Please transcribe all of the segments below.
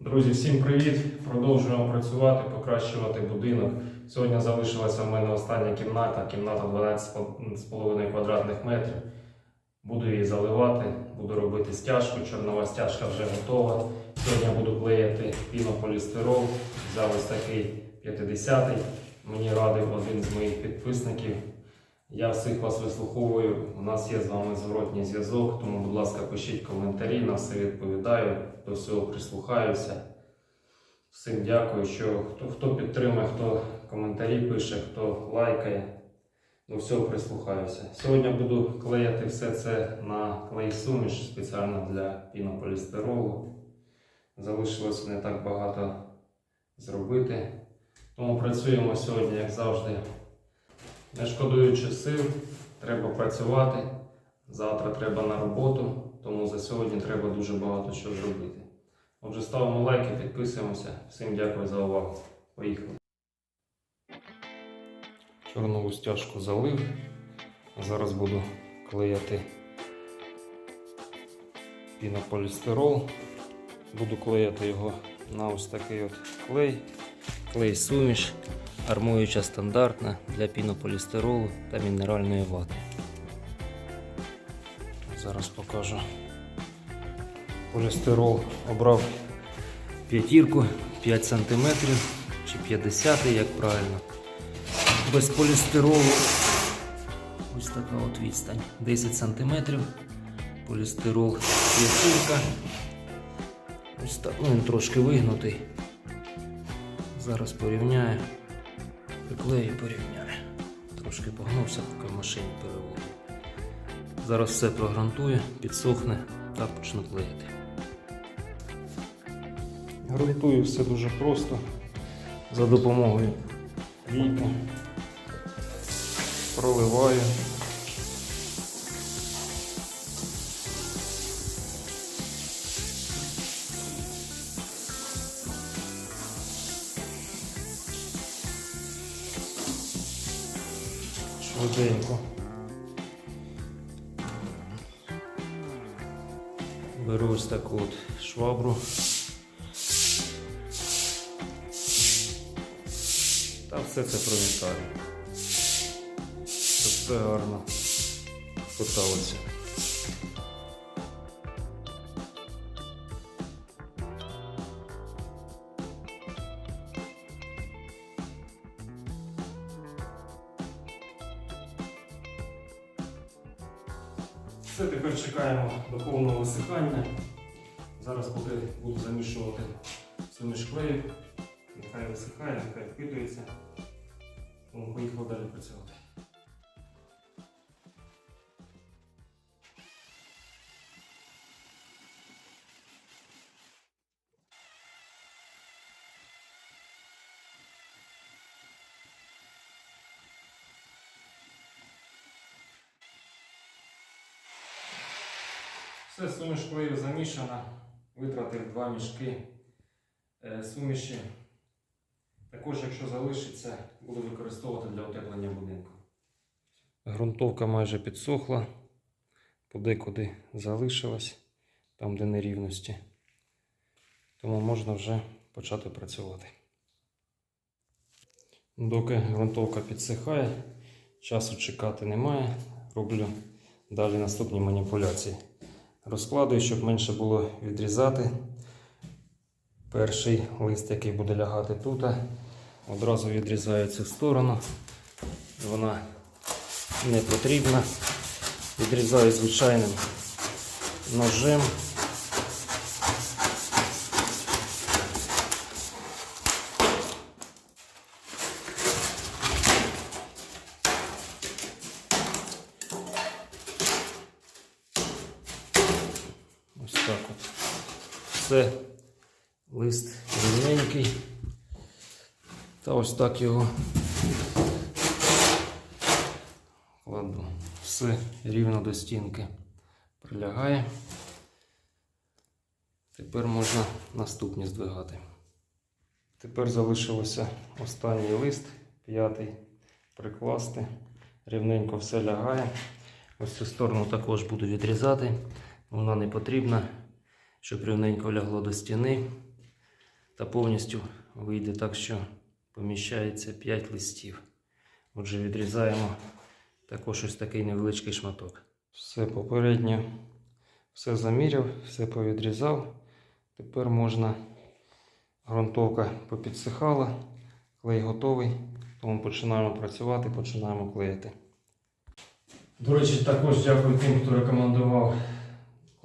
Друзі, всім привіт! Продовжуємо працювати, покращувати будинок. Сьогодні залишилася в мене остання кімната, кімната 12,5 квадратних метрів. Буду її заливати, буду робити стяжку. Чорнова стяжка вже готова. Сьогодні буду клеїти пінополістирол. Взяв ось такий 50-й. Мені радив один з моїх підписників. Я всіх вас вислуховую. У нас є з вами зворотній зв'язок, тому, будь ласка, пишіть коментарі, на все відповідаю, до всього прислухаюся. Всім дякую, що хто, хто підтримує, хто коментарі пише, хто лайкає. До всього прислухаюся. Сьогодні буду клеїти все це на клей суміш спеціально для пінополістиролу. Залишилось не так багато зробити. Тому працюємо сьогодні, як завжди, не шкодуючи сил, треба працювати. Завтра треба на роботу, тому за сьогодні треба дуже багато що зробити. Отже, ставимо лайки, підписуємося. Всім дякую за увагу. Поїхали. Чорнову стяжку залив. Зараз буду клеїти пінополістирол. Буду клеїти його на ось такий от клей. Клей суміш, армуюча стандартна для пінополістиролу та мінеральної вати. Зараз покажу. Полістирол обрав п'ятірку 5 см чи 50 як правильно. Без полістиролу ось така от відстань. 10 см. Полістирол п'ятірка. Ось так, ну він трошки вигнутий. Зараз порівняю. Приклею порівняю. Трошки погнувся, поки в машині переводив. Зараз все прогрунтую, підсохне та почну клеїти. Грунтую все дуже просто за допомогою війки. Проливаю. Швиденько. Беру ось таку от швабру. Та все це провітаю. Щоб все гарно питалося. До повного висихання. Зараз буде, буду замішувати суміш клею. Нехай висихає, нехай впитується. Поїхав далі працювати. Все, суміш клею замішана. Витратив два мішки е, суміші. Також, якщо залишиться, буду використовувати для утеплення будинку. Грунтовка майже підсохла, подекуди залишилась, там де нерівності. Тому можна вже почати працювати. Доки ґрунтовка підсихає, часу чекати немає. Роблю далі наступні маніпуляції. Розкладую, щоб менше було відрізати. Перший лист, який буде лягати тут, одразу відрізаю цю сторону. Вона не потрібна. Відрізаю звичайним ножем. Ось так от. Все, лист рівненький. Та ось так його кладу. Все рівно до стінки прилягає. Тепер можна наступні здвигати. Тепер залишилося останній лист, п'ятий, прикласти. Рівненько все лягає. Ось цю сторону також буду відрізати. Вона не потрібна, щоб рівненько лягло до стіни. та повністю вийде так, що поміщається 5 листів. Отже, відрізаємо також ось такий невеличкий шматок. Все попередньо, все заміряв, все повідрізав. Тепер можна ґрунтовка попідсихала, клей готовий, тому починаємо працювати, починаємо клеїти. До речі, також дякую тим, хто рекомендував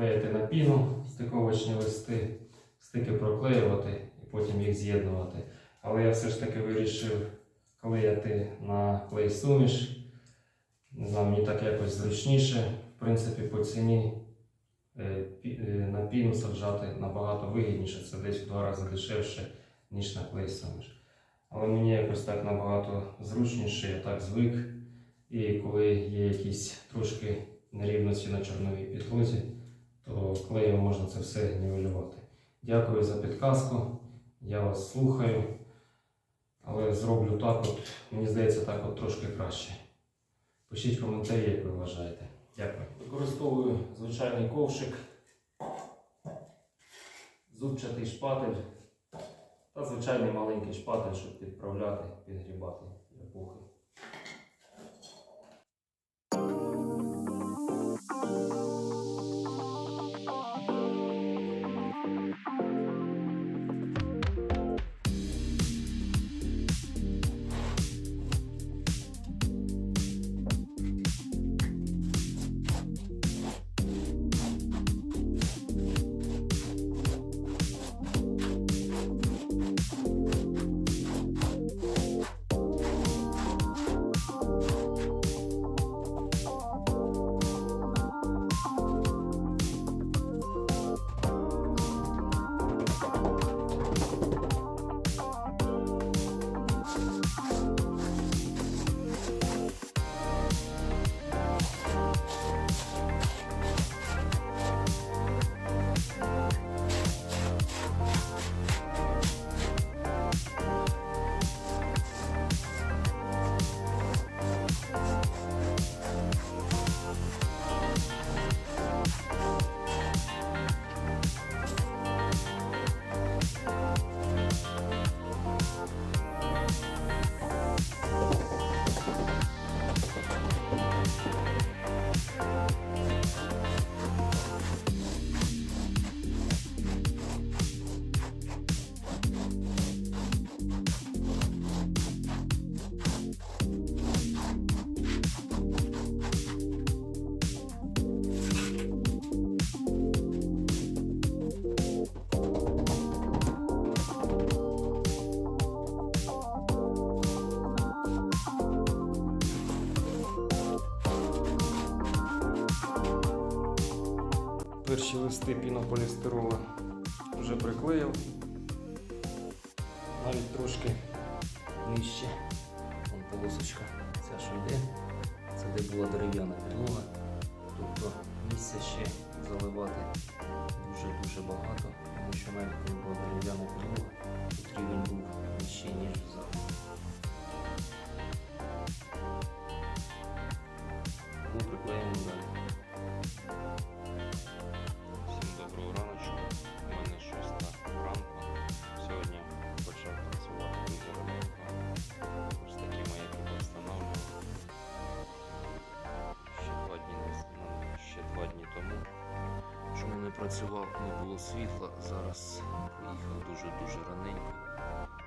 клеїти на піну стиковочні листи, стики проклеювати і потім їх з'єднувати. Але я все ж таки вирішив клеїти на клей суміш. Не знаю, мені так якось зручніше. В принципі, по ціні е, е, на піну саджати набагато вигідніше. Це десь в два рази дешевше, ніж на клей суміш. Але мені якось так набагато зручніше, я так звик. І коли є якісь трошки нерівності на чорновій підлозі, то клеєм можна це все нівелювати. Дякую за підказку. Я вас слухаю. Але зроблю так, от, мені здається, так от трошки краще. Пишіть коментарі, як ви вважаєте. Дякую. Використовую звичайний ковшик, зубчатий шпатель та звичайний маленький шпатель, щоб підправляти, підгрібати ляпухи. Листи пінополістирола вже приклеїв. Навіть трошки нижче. Вон полосочка ця що йде. Це де була дерев'яна підлога. Тобто місця ще заливати дуже-дуже багато, тому що навіть коли була дерев'яна підлога, тут рівень був нижчий, ніж зараз. Тому приклеїмо далі. Працював, не було світла. Зараз приїхав дуже-дуже раненько.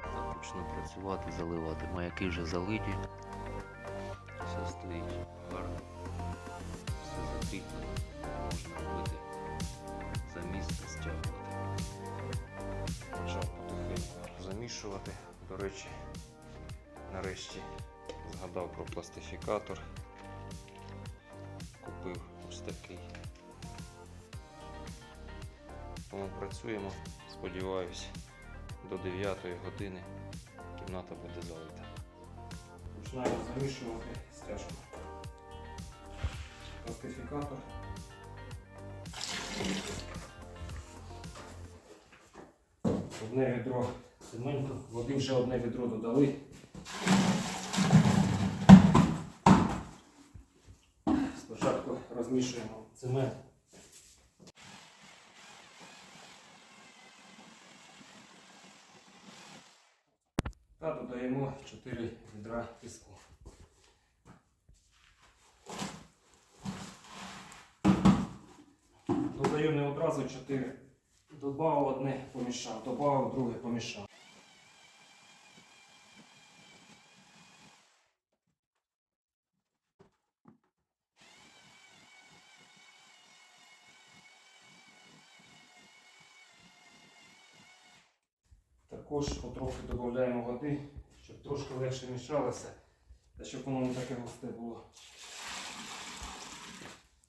Та почну працювати, заливати. Маяки вже залиті. Все стоїть гарно. Все закріплено. Можна робити заміс та стягувати. Почав потихеньку замішувати. До речі, нарешті згадав про пластифікатор. Купив ось такий. Тому працюємо. Сподіваюсь, до 9 години кімната буде залита. Починаємо замішувати стяжку. Пластифікатор. Одне відро цементу, води вже одне відро додали. Спочатку розмішуємо цемент. та додаємо 4 відра піску. Додаю не одразу 4. Добавив одне, помішав, добавив друге, помішав. Також потрохи додаємо води, трошки легше мішалося, та щоб воно не таке густе було.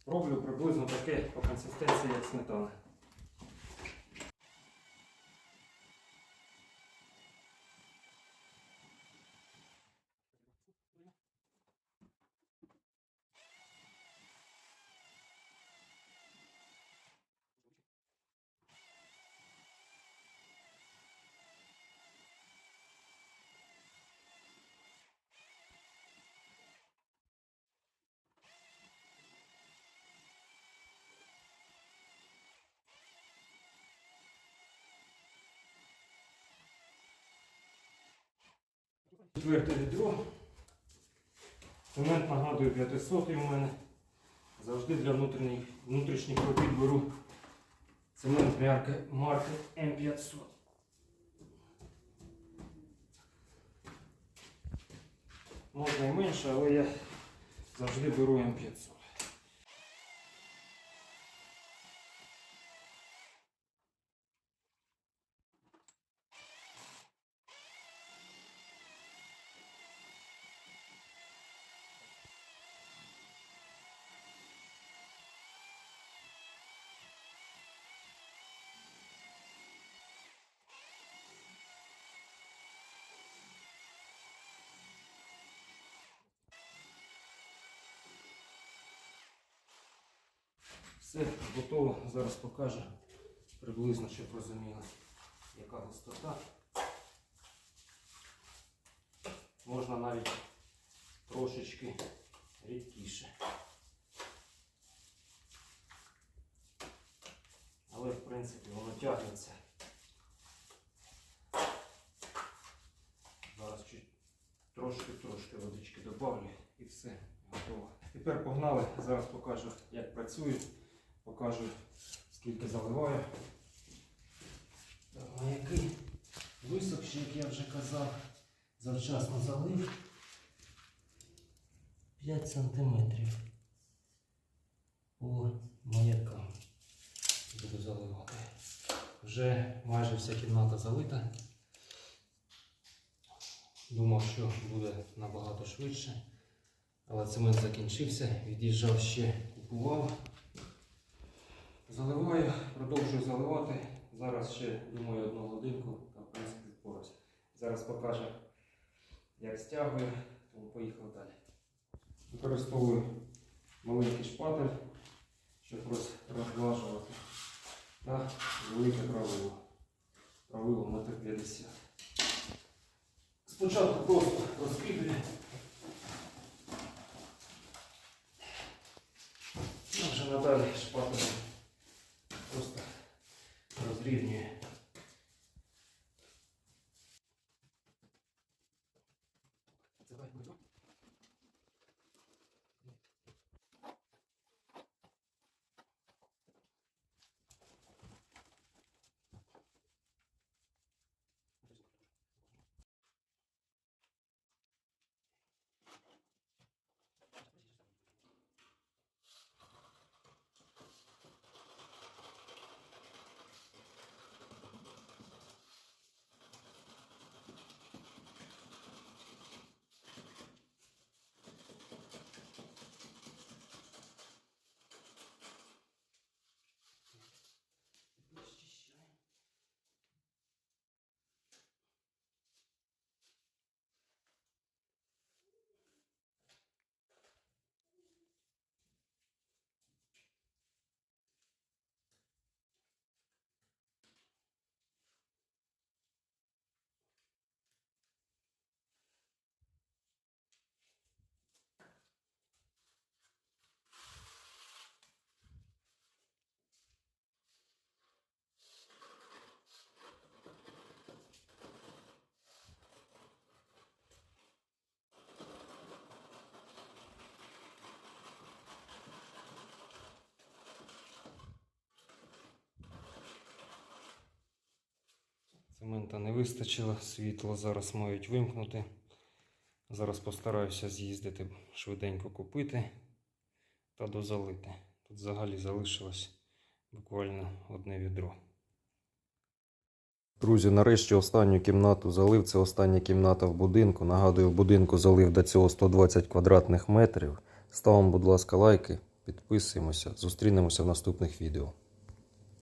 Роблю приблизно таке по консистенції, як сметана. Четверте відро. Цемент нагадую 500 у мене. Завжди для внутрішніх, робіт беру цемент марки М500. Можна і менше, але я завжди беру М500. Все готово. Зараз покажу приблизно, щоб розуміли, яка густота. Можна навіть трошечки рідкіше. Але в принципі воно тягнеться. Зараз трошки-трошки водички добавлю і все готово. Тепер погнали, зараз покажу, як працюю, покажу скільки заливаю. Так, маяки висохші, як я вже казав, завчасно залив 5 сантиметрів по маякам буду заливати. Вже майже вся кімната залита. Думав, що буде набагато швидше. Але цемент закінчився, від'їжджав ще, купував. Заливаю, продовжую заливати. Зараз ще, думаю, одну годинку, та в принципі впорусь. Зараз покажу, як стягую, тому поїхав далі. Використовую маленький шпатель, щоб роз- розглажувати. Та велике правило. Правило метр 50. Спочатку просто розкріплюю. Ну, вже надалі шпателем Цемента не вистачило, світло зараз мають вимкнути. Зараз постараюся з'їздити швиденько купити та дозалити. Тут взагалі залишилось буквально одне відро. Друзі, нарешті останню кімнату залив. Це остання кімната в будинку. Нагадую, в будинку залив до цього 120 квадратних метрів. Ставимо, будь ласка, лайки, підписуємося. Зустрінемося в наступних відео.